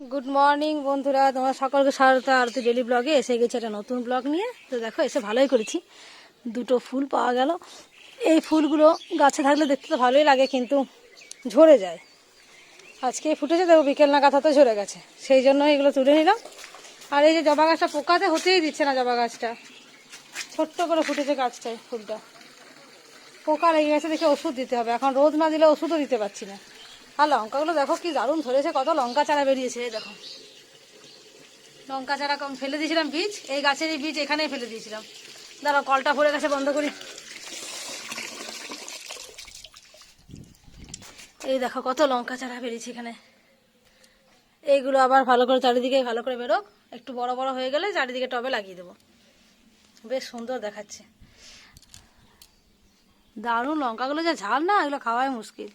Good morning বন্ধুরা। তোমার সকলকে স্বাগত। আরতি ডেলি ব্লগে এসে গেছে একটা নতুন ব্লগ নিয়ে। তো দেখো, এসে ভালোই করেছি। দুটো ফুল পাওয়া গেল। এই ফুলগুলো গাছে থাকলে দেখতে তো ভালোই লাগে, কিন্তু ঝরে যায়। আজকে ফুটেছে, দেখো বিকেল নাগাদ হয়তো ঝরে গেছে। সেই জন্য এগুলো তুলে নিলাম। আর এই যে জবা গাছটা পোকাতে হতেই দিচ্ছে না জবা গাছটা। ছোট্ট করে ফুটেছে গাছটায় ফুলটা। পোকা লেগে গেছে, দেখে ওষুধ দিতে হবে। এখন রোদ না দিলে ওষুধও দিতে পারছি না। আর লঙ্কাগুলো দেখো কি দারুণ ধরেছে, কত লঙ্কা চারা বেরিয়েছে দেখো। লঙ্কা চারা কম ফেলে দিয়েছিলাম বীজ, এই গাছের এই বীজ এখানেই ফেলে দিয়েছিলাম। দাঁড়াও, কলটা ভরে গেছে, বন্ধ করি। এই দেখো, কত লঙ্কা চারা বেরিয়েছে এখানে। এইগুলো আবার ভালো করে চারিদিকে ভালো করে বেরো একটু বড় বড় হয়ে গেলে চারিদিকে টবে লাগিয়ে দেবো। বেশ সুন্দর দেখাচ্ছে। দারুণ লঙ্কাগুলো, যা ঝাল না, এগুলো খাওয়াই মুশকিল।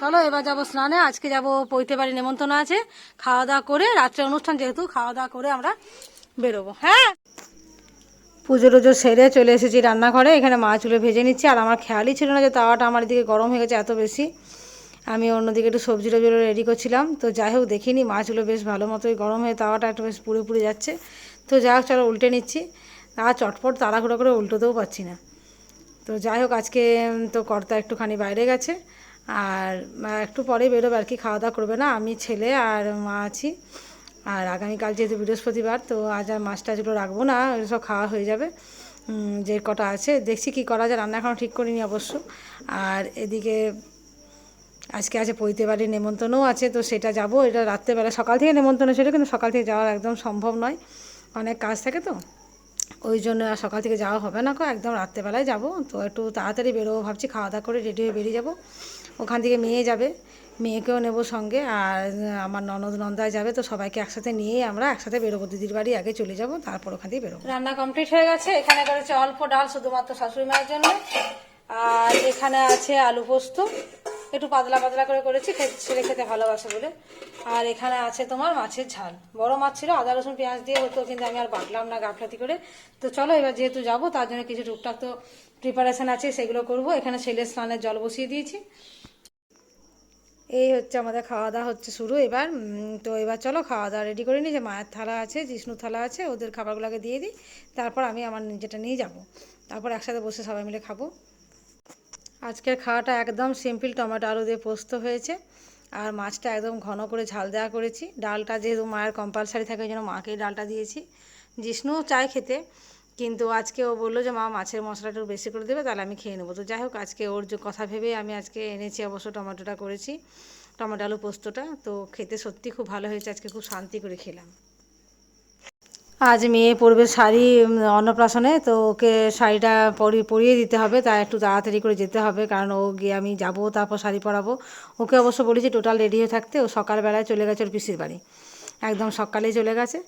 চলো, এবার যাব স্নানে। আজকে যাব পৈতে বাড়ি নেমন্তন্ন আছে। খাওয়া দাওয়া করে রাত্রে অনুষ্ঠান যেহেতু, খাওয়া দাওয়া করে আমরা বেরোবো। হ্যাঁ? পুজো টুজো সেরে চলে এসেছি রান্নাঘরে। এখানে মাছগুলো ভেজে নিচ্ছি, আর আমার খেয়ালই ছিল না যে তাওয়াটা আমার দিকে গরম হয়ে গেছে এত বেশি। আমি অন্যদিকে একটু সবজি টবজিগুলো রেডি করছিলাম। তো যাই হোক, দেখিনি মাছগুলো বেশ ভালো মতোই গরম হয়ে তাওয়াটা একটু বেশ পুড়ে পুড়ে যাচ্ছে। তো যাই হোক, চলো উল্টে নিচ্ছি। আর চটপট তাড়াহুড়ো করে উল্টোতেও পাচ্ছি না। তো যাই হোক, আজকে তো কর্তা একটুখানি বাইরে গেছে। আর একটু পরে বেরোবে আর কি, খাওয়া দাওয়া করবে না। আমি ছেলে আর মা আছি। আর আগামীকাল যেহেতু বৃহস্পতিবার, তো আজ আর মাছ টাছগুলো রাখব না সব খাওয়া হয়ে যাবে। যে কটা আছে, দেখছি কি করা যায়, রান্না এখনও ঠিক করিনি অবশ্য। আর এদিকে আজকে আছে পৈতে বাড়ির নেমন্তন্নও আছে, তো সেটা যাব। এটা রাত্রেবেলা, সকাল থেকে নেমন্তন্ন ছিল, কিন্তু সকাল থেকে যাওয়া একদম সম্ভব নয়। অনেক কাজ থাকে তো। ওই জন্য আর সকাল থেকে যাওয়া হবে না কো একদম রাত্রেবেলায় যাব। তো একটু তাড়াতাড়ি বেরোবো ভাবছি, খাওয়া দাওয়া করে রেডি হয়ে বেরিয়ে যাব। ওখান থেকে মেয়ে যাবে। মেয়েকেও নেব সঙ্গে আর আমার ননদ নন্দায় যাবে, তো সবাইকে একসাথে নিয়ে আমরা একসাথে বেরোবো। দিদির বাড়ি আগে চলে যাব, তারপর ওখান থেকে বেরোবো। রান্না কমপ্লিট হয়ে গেছে। এখানে করেছে অল্প ডাল, শুধুমাত্র শাশুড়ি মায়ের জন্য। আর এখানে আছে আলু পোস্ত। একটু পাতলা পাতলা করে করেছি ছেলে খেতে ভালোবাসে বলে। আর এখানে আছে তোমার মাছের ঝাল। বড় মাছ ছিল, আদা, রসুন, পেঁয়াজ দিয়ে হতো, কিন্তু আমি আর বাটলাম না গাফলাতি করে। তো চলো, এবার যেহেতু যাব, তার জন্য কিছু টুকটাক তো প্রিপারেশন আছে, সেগুলো করব। এখানে ছেলের স্নানের জল বসিয়ে দিয়েছি। এই হচ্ছে আমাদের খাওয়া দাওয়া হচ্ছে শুরু। এবার তো এবার চলো খাওয়া দাওয়া রেডি করে নিই। যে মায়ের থালা আছে, জিষ্ণুর থালা আছে, ওদের খাবারগুলোকে দিয়ে দিই। তারপর আমি আমার নিজেটা নিয়ে যাব। তারপর একসাথে বসে সবাই মিলে খাব। আজকের খাওয়াটা একদম সিম্পল টমেটো আলু দিয়ে পোস্ত হয়েছে। আর মাছটা একদম ঘন করে ঝাল দেওয়া করেছি। ডালটা যেহেতু মায়ের কম্পালসারি থাকে, ওই জন্য মাকেই ডালটা দিয়েছি। জিষ্ণুও চায় খেতে। কিন্তু আজকে ও বলল যে, মা, মাছের মশলাটা একটু বেশি করে দেবে, তাহলে আমি খেয়ে নেব। তো যাই হোক আজকে ওর যে কথা ভেবে আমি আজকে এনেছি অবশ্য টমেটোটা করেছি, টমেটো আলু পোস্তটা। তো খেতে সত্যি খুব ভালো হয়েছে, আজকে খুব শান্তি করে খেলাম। আজ মেয়ে পরবে শাড়ি অন্নপ্রাশনে, তো ওকে শাড়িটা পরি, পরিয়ে দিতে হবে, তাই একটু তাড়াতাড়ি করে যেতে হবে, কারণ ও গিয়ে আমি যাব, তারপর শাড়ি পরাবো। ওকে অবশ্য বলেছি টোটাল রেডি হয়ে থাকতে ও সকালবেলায় চলে গেছে ওর পিসির বাড়ি। একদম সকালেই চলে গেছে।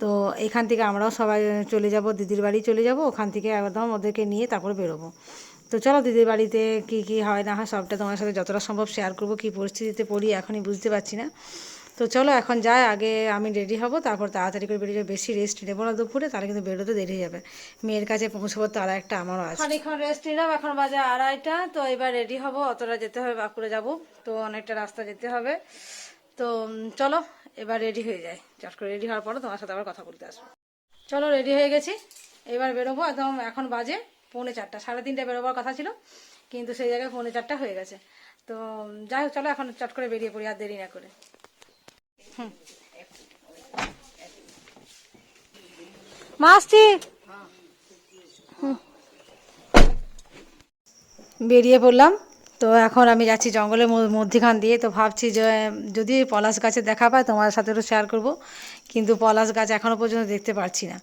তো এখান থেকে আমরাও সবাই চলে যাব, দিদির বাড়ি চলে যাব, ওখান থেকে একদম ওদেরকে নিয়ে তারপর বেরোবো। তো চলো দিদির বাড়িতে কি কি হয় না হয় সবটা তোমার সাথে যতটা সম্ভব শেয়ার করব, কী পরিস্থিতিতে পড়ি এখনই বুঝতে পারছি না। তো চলো এখন যাই, আগে আমি রেডি হব, তারপর তাড়াতাড়ি করে বেরিয়ে বেশি রেস্ট নেব না দুপুরে, তাহলে কিন্তু বেরোতে দেরি যাবে মেয়ের কাছে পৌঁছবো তো আর একটা, আমারও আছে। অনেকক্ষণ রেস্ট নিলাম, এখন বাজে আড়াইটা, তো এবার রেডি হব, অতটা যেতে হবে, বাঁকুড়ে যাব, তো অনেকটা রাস্তা যেতে হবে। তো চলো এবার রেডি হয়ে যায়। চট করে রেডি হওয়ার পরে তোমার সাথে আবার কথা বলতে আসব। চলো রেডি হয়ে গেছি। এবার বেরোবো একদম এখন বাজে পৌনে চারটা। সাড়ে তিনটে বেরোবার কথা ছিল, কিন্তু সেই জায়গায় পৌনে চারটা হয়ে গেছে। তো, যাই হোক, চলো এখন চট করে বেরিয়ে পড়ি আর দেরি না করে। হুম। মাসছি বেরিয়ে পড়লাম। তো এখন আমি যাচ্ছি জঙ্গলের মধ্যিখান দিয়ে, তো ভাবছি যে, যদি পলাশ গাছের দেখা পায় তোমার সাথে একটু শেয়ার করব। কিন্তু পলাশ গাছ এখনও পর্যন্ত দেখতে পারছি না।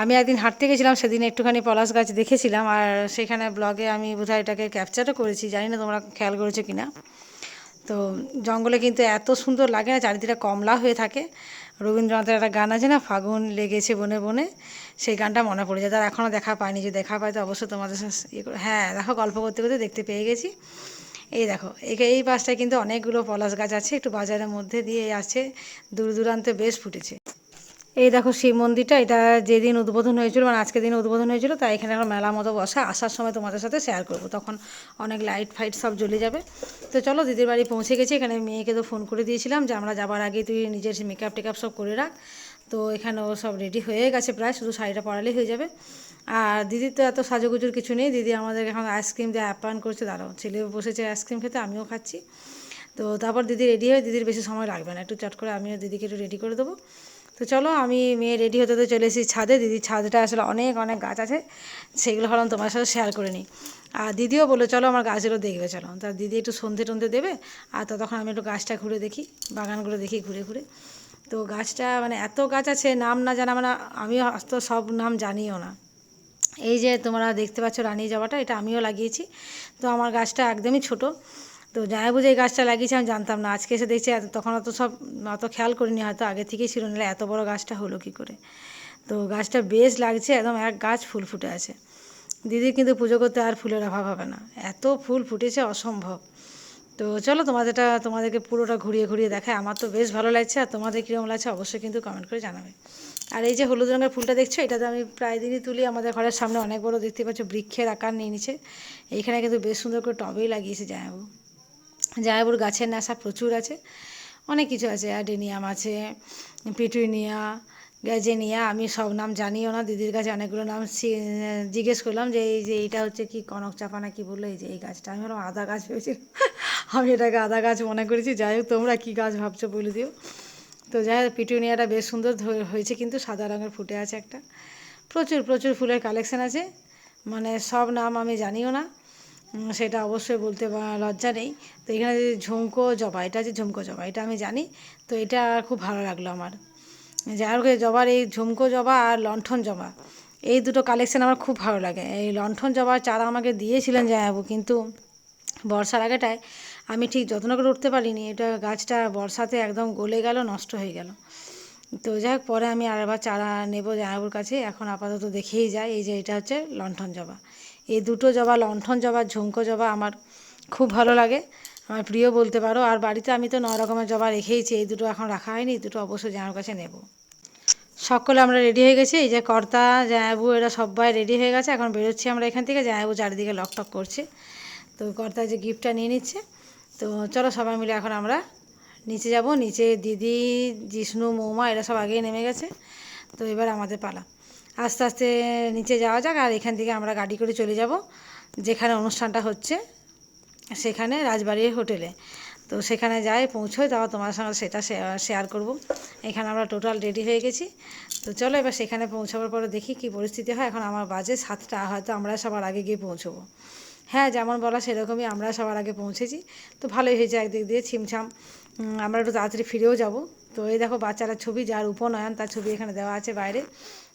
আমি একদিন হাঁটতে গেছিলাম, সেদিন একটুখানি পলাশ গাছ দেখেছিলাম, আর সেখানে ব্লগে আমি বোধহয় এটাকে ক্যাপচারও করেছি, জানি না তোমরা খেয়াল করেছ কি না তো জঙ্গলে কিন্তু এত সুন্দর লাগে না চারিদিকে কমলা হয়ে থাকে। রবীন্দ্রনাথের একটা গান আছে না, ফাগুন লেগেছে বনে বনে সেই গানটা মনে পড়ে যায়। তার এখনও দেখা পায়নি যে দেখা পায় তো অবশ্যই তোমাদের ইয়ে করে হ্যাঁ দেখো, গল্প করতে করতে দেখতে পেয়ে গেছি। এই দেখো, এই পাশটায় কিন্তু অনেকগুলো পলাশ গাছ আছে। একটু বাজারের মধ্যে দিয়ে আছে। দূর দূরান্তে বেশ ফুটেছে। এই দেখো, শিব মন্দিরটা, এটা যেদিন উদ্বোধন হয়েছিল মানে আজকে দিন উদ্বোধন হয়েছিল, তাই এখানে এখন মেলা মতো বসা। আসার সময় তোমাদের সাথে শেয়ার করব। তখন অনেক লাইট ফাইট সব জ্বলে যাবে। তো চলো, দিদির বাড়ি পৌঁছে গেছি। এখানে মেয়েকে তো ফোন করে দিয়েছিলাম যে, আমরা যাবার আগে তুই নিজের মেকআপ টেকআপ সব করে রাখ। তো এখানে ও সব রেডি হয়ে গেছে প্রায়, শুধু শাড়িটা পরালেই হয়ে যাবে। আর দিদির তো এত সাজুগুজুর কিছু নেই, দিদি আমাদের এখন আইসক্রিম দিয়ে আপ্যায়ন করছে। দাঁড়াও, ছেলে বসেছে আইসক্রিম খেতে, আমিও খাচ্ছি। তো তারপর দিদি রেডি হয়ে, দিদির বেশি সময় লাগবে না, একটু চট করে আমিও দিদিকে একটু রেডি করে দেবো। তো চলো, আমি মেয়ে রেডি হতে তো চলে এসেছি ছাদে। দিদির ছাদটা আসলে অনেক অনেক গাছ আছে, সেগুলো ভাবলাম তোমার সাথে শেয়ার করে নিই। আর দিদিও বলে চলো আমার গাছগুলো দেখবে, চলো। তা দিদি একটু সন্ধে টন্ধে দেবে, আর ততক্ষণ আমি একটু গাছটা ঘুরে দেখি, বাগানগুলো দেখি ঘুরে ঘুরে। তো গাছটা মানে এত গাছ আছে, নাম না জানা মানে আমিও তো সব নাম জানিও না। এই যে তোমরা দেখতে পাচ্ছ রানী জবাটা, এটা আমিও লাগিয়েছি। তো আমার গাছটা একদমই ছোট। তো যাই বুঝে এই গাছটা লাগিয়েছি আমি জানতাম না। আজকে এসে দেখছি এত- তখন অত সব অত খেয়াল করিনি, হয়তো আগে থেকেই ছিল, নাহলে এত বড় গাছটা হলো কি করে? তো গাছটা বেশ লাগছে, একদম এক গাছ ফুল ফুটে আছে। দিদির কিন্তু পুজো করতে আর ফুলের অভাব হবে না। এত ফুল ফুটেছে, অসম্ভব। তো চলো তোমাদেরটা, তোমাদেরকে পুরোটা ঘুরিয়ে ঘুরিয়ে দেখায় আমার তো বেশ ভালো লাগছে আর তোমাদের কীরকম লাগছে অবশ্যই কিন্তু কমেন্ট করে জানাবে। আর এই যে হলুদ রঙের ফুলটা দেখছ এটা তো আমি প্রায় দিনই তুলি। আমাদের ঘরের সামনে অনেক বড় দেখতে পাচ্ছ, বৃক্ষের আকার নিয়ে নিচ্ছে এইখানে কিন্তু বেশ সুন্দর করে টবেই লাগিয়েছে জায়াবু জায়াবুর গাছের নেশা প্রচুর আছে। অনেক কিছু আছে। অ্যাডেনিয়াম আছে পিটুইনিয়া গ্যাজেনিয়া আমি সব নাম জানিও না, দিদির কাছে অনেকগুলো নাম জিজ্ঞেস করলাম যে এই যে এইটা হচ্ছে কি কনক চাপা না কি বলল, এই যে এই গাছটা। আমি বললাম, আদা গাছ ভেবেছি আমি এটাকে আদা গাছ মনে করেছি। যাই হোক, তোমরা কী গাছ ভাবছ বলে দিও। তো যাই হোক, পিটুনিয়াটা বেশ সুন্দর হয়েছে কিন্তু সাদা রঙের ফুটে আছে একটা। প্রচুর প্রচুর ফুলের কালেকশান আছে। মানে সব নাম আমি জানিও না। সেটা অবশ্যই বলতে লজ্জা নেই। তো এখানে যে ঝুমকো জবা, এটা যে ঝুমকো জবা, এটা আমি জানি। তো এটা খুব ভালো লাগল আমার। হোক জবার, এই ঝুমকো জবা আর লণ্ঠন জবা, এই দুটো কালেকশান আমার খুব ভালো লাগে। এই লণ্ঠন জবার চারা আমাকে দিয়েছিলেন জায়াবু কিন্তু বর্ষার আগেটায় আমি ঠিক যত্ন করে উঠতে পারিনি। এটা গাছটা বর্ষাতে একদম গলে গেল, নষ্ট হয়ে গেল। তো যাই হোক, পরে আমি আরেকবার চারা নেব জানাবুর কাছে। এখন আপাতত দেখেই যাই, এই যে এটা হচ্ছে লণ্ঠন জবা। এই দুটো জবা, লণ্ঠন জবা, ঝুমকো জবা আমার খুব ভালো লাগে। আমার প্রিয় বলতে পারো, আর বাড়িতে আমি তো নয় রকমের জবা রেখেইছি, এই দুটো এখন রাখা হয়নি দুটো অবশ্যই জানার কাছে নেব। সকলে আমরা রেডি হয়ে গেছি, এই যে কর্তা জায়াবু এরা সবাই রেডি হয়ে গেছে, এখন বেরোচ্ছি আমরা এখান থেকে জায়াবু চারিদিকে লক টক করছে। তো কর্তা যে গিফটটা নিয়ে নিচ্ছে, তো চলো সবাই মিলে এখন আমরা নিচে যাব, নিচে দিদি, জিষ্ণু, মৌমা, এরা সব আগেই নেমে গেছে, তো এবার আমাদের পালা। আস্তে আস্তে নিচে যাওয়া যাক, আর এখান থেকে আমরা গাড়ি করে চলে যাব, যেখানে অনুষ্ঠানটা হচ্ছে। সেখানে রাজবাড়ির হোটেলে। তো সেখানে যাই, পৌঁছোই তাও তোমার সঙ্গে সেটা শেয়ার করব। এখানে আমরা টোটাল রেডি হয়ে গেছি। তো চলো এবার সেখানে পৌঁছাবার পরে দেখি কি পরিস্থিতি হয়। এখন আমার বাজে সাতটা, হয়তো আমরা সবার আগে গিয়ে পৌঁছবো। হ্যাঁ যেমন বলা সেরকমই আমরা সবার আগে পৌঁছেছি। তো ভালোই হয়েছে একদিক দিয়ে ছিমছাম। আমরা একটু তাড়াতাড়ি ফিরেও যাব। তো এই দেখো বাচ্চারা ছবি, যার উপনয়ন, তার ছবি এখানে দেওয়া আছে বাইরে।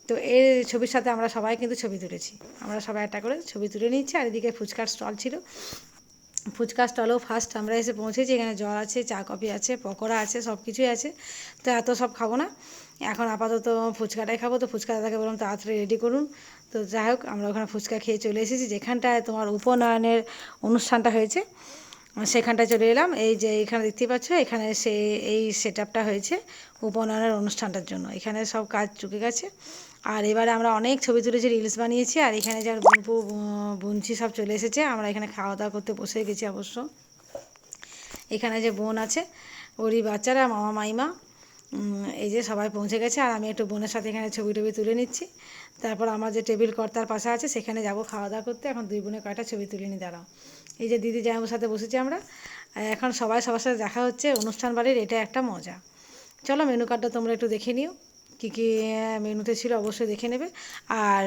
তো এই ছবির সাথে আমরা সবাই কিন্তু ছবি তুলেছি। আমরা সবাই একটা করে ছবি তুলে নিচ্ছি আর এদিকে ফুচকার স্টল ছিল। ফুচকা স্টলেও ফার্স্ট আমরা এসে পৌঁছেছি, এখানে জল আছে, চা, কফি আছে, পকোড়া আছে সব কিছুই আছে। তো এত সব খাব না। এখন আপাতত ফুচকাটাই খাব। তো ফুচকা দাদাকে বললাম, তাড়াতাড়ি রেডি করুন। তো যাই হোক, আমরা ওখানে ফুচকা খেয়ে চলে এসেছি, যেখানটায় তোমার উপনয়নের অনুষ্ঠানটা হয়েছে। সেখানটায় চলে এলাম। এই যে এখানে দেখতেই পাচ্ছ, এখানে সে এই সেট হয়েছে উপনয়নের অনুষ্ঠানটার জন্য। এখানে সব কাজ চুকে গেছে। আর এবারে আমরা অনেক ছবি তুলেছি রিলস বানিয়েছি, আর এখানে যার বুনপু বুনছি সব চলে এসেছে। আমরা এখানে খাওয়া দাওয়া করতে বসে গেছি অবশ্য। এখানে যে বোন আছে, ওরই বাচ্চারা, মামা, মাইমা এই যে সবাই পৌঁছে গেছে। আর আমি একটু বোনের সাথে এখানে ছবি টবি তুলে নিচ্ছি। তারপর আমার যে টেবিল কর্তার পাশে আছে, সেখানে যাব খাওয়া দাওয়া করতে। এখন দুই বোনে কয়টা ছবি তুলে নিয়ে দাঁড়াও। এই যে দিদি জামাইবাবুর সাথে বসেছি আমরা। এখন সবাই সবার সাথে দেখা হচ্ছে। অনুষ্ঠান বাড়ির এটা একটা মজা। চলো মেনু কার্ডটা তোমরা একটু দেখে নিও। কী কী মেনুতে ছিল অবশ্যই দেখে নেবে। আর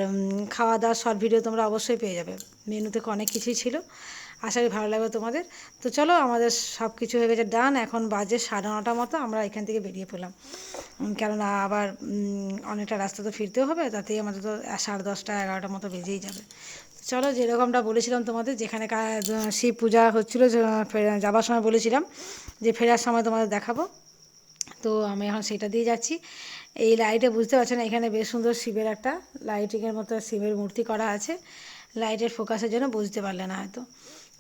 খাওয়া দাওয়ার শর্ট ভিডিও তোমরা অবশ্যই পেয়ে যাবে। মেনুতে অনেক কিছুই ছিল। আশা করি ভালো লাগবে তোমাদের। তো চলো আমাদের সব কিছু হয়ে গেছে ডান এখন বাজে সাড়ে নটা মতো, আমরা এখান থেকে বেরিয়ে পড়লাম। কেননা আবার অনেকটা রাস্তা তো ফিরতেও হবে, তাতেই আমাদের তো সাড়ে দশটা এগারোটার মতো বেজেই যাবে। চলো যেরকমটা বলেছিলাম তোমাদের, যেখানে শিব পূজা হচ্ছিল যাবার সময় বলেছিলাম যে ফেরার সময় তোমাদের দেখাবো। তো আমি এখন সেটা দিয়ে যাচ্ছি। এই লাইটে বুঝতে পারছ না, এখানে বেশ সুন্দর শিবের একটা লাইটিংয়ের মতো শিবের মূর্তি করা আছে। লাইটের ফোকাসের জন্য বুঝতে পারলে না হয়তো।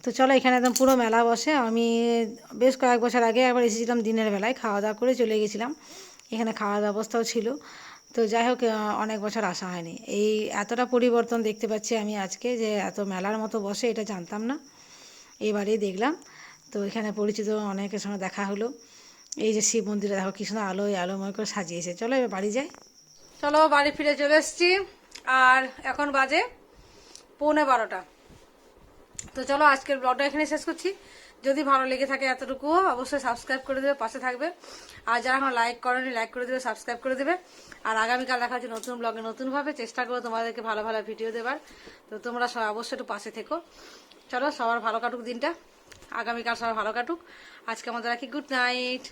তো চলো এখানে একদম পুরো মেলা বসে। আমি বেশ কয়েক বছর আগে একবার এসেছিলাম দিনের বেলায় খাওয়া দাওয়া করে চলে গেছিলাম। এখানে খাওয়ার ব্যবস্থাও ছিল। তো যাই হোক অনেক বছর আসা হয়নি। এই এতটা পরিবর্তন দেখতে পাচ্ছি আমি আজকে যে এত মেলার মতো বসে, এটা জানতাম না। এবারেই দেখলাম। তো এখানে পরিচিত অনেকের সঙ্গে দেখা হলো। এই যে শিব মন্দিরে দেখো কৃষ্ণ আলোয় আলোময় করে সাজিয়েছে চলো এবার বাড়ি যাই। চলো বাড়ি ফিরে চলে এসেছি। আর এখন বাজে পৌনে বারোটা। তো চলো আজকের ব্লগটা এখানে শেষ করছি। যদি ভালো লেগে থাকে এতটুকুও, অবশ্যই সাবস্ক্রাইব করে দেবে, পাশে থাকবে। আর যারা এখন লাইক করেনি লাইক করে দেবে সাবস্ক্রাইব করে দেবে। আর আগামীকাল দেখা হচ্ছে নতুন ব্লগে নতুনভাবে। চেষ্টা করব তোমাদেরকে ভালো ভালো ভিডিও দেবার। তো তোমরা অবশ্যই একটু পাশে থেকো। চলো, সবার ভালো কাটুক দিনটা। আগামীকাল সবার ভালো কাটুক। আজকে আমাদের রাখি গুড নাইট